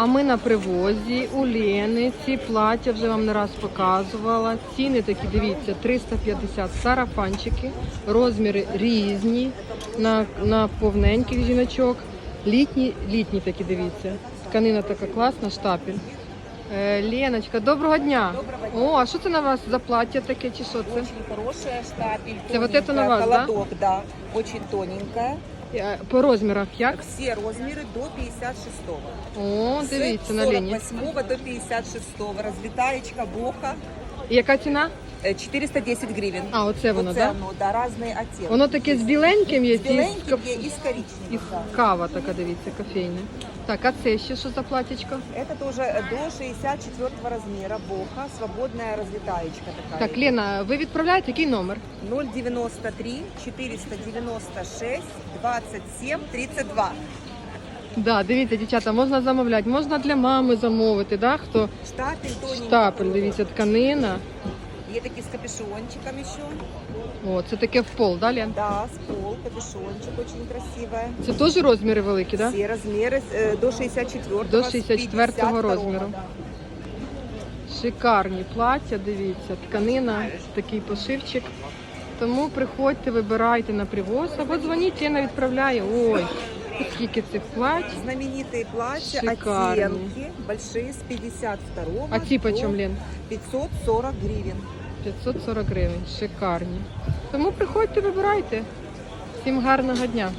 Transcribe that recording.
А ми на привозі у Лени. Ці плаття вже вам не раз показувала. Ціни такі, дивіться, 350 сарафанчики, розміри різні на, на повненьких жіночок. Літні, літні такі, дивіться. Тканина така класна, штапель. Е, Леночка, доброго дня. Доброго О, а що це на вас за плаття таке чи що це? Очень хорошая штапель. Это вот это на вас, да? холодок, да? Очень тоненькая. Е, По розмірах як? Всі розміри до 56-го. О, дивіться на Лені. 48 до 56-го. Розлітаєчка, боха. І яка ціна? Э, 410 гривен. А, оце воно, Оце так? воно, да, разные оттенки. Воно таке з біленьким є, З і з біленьким кап- є і з і коричневим. да. кава така, дивіться, кофейна. Так, а це ще що за платічко? Это тоже э, до 64 размера, боха, свободная развитаечка такая. Так, Лена, ви відправляєте який номер? 093 496 27 32. Да, дивіться, дівчата, можна замовляти, можна для мами замовити, да? Хто Штапель тоненький. штапель, дивіться, тканина. Є такі з капюшончиком еще. О, це таке в пол, да, Лен? Да, с пол, капюшончик очень красивая. Це теж розміри великі, да? Все размеры э, до 64 До с 64 52, розміру. да. Шикарні плаття, дивіться, тканина, такий пошивчик. Тому приходьте, вибирайте на привоз, або дзвоніть, Лена відправляє. Ой, скільки цих плач? Знаменитые платья, Шикарные. оттенки, большие, с 52 А ці до почем, Лен? 540 гривен. 540 гривень, шикарні. Тому приходьте, вибирайте. Всім гарного дня.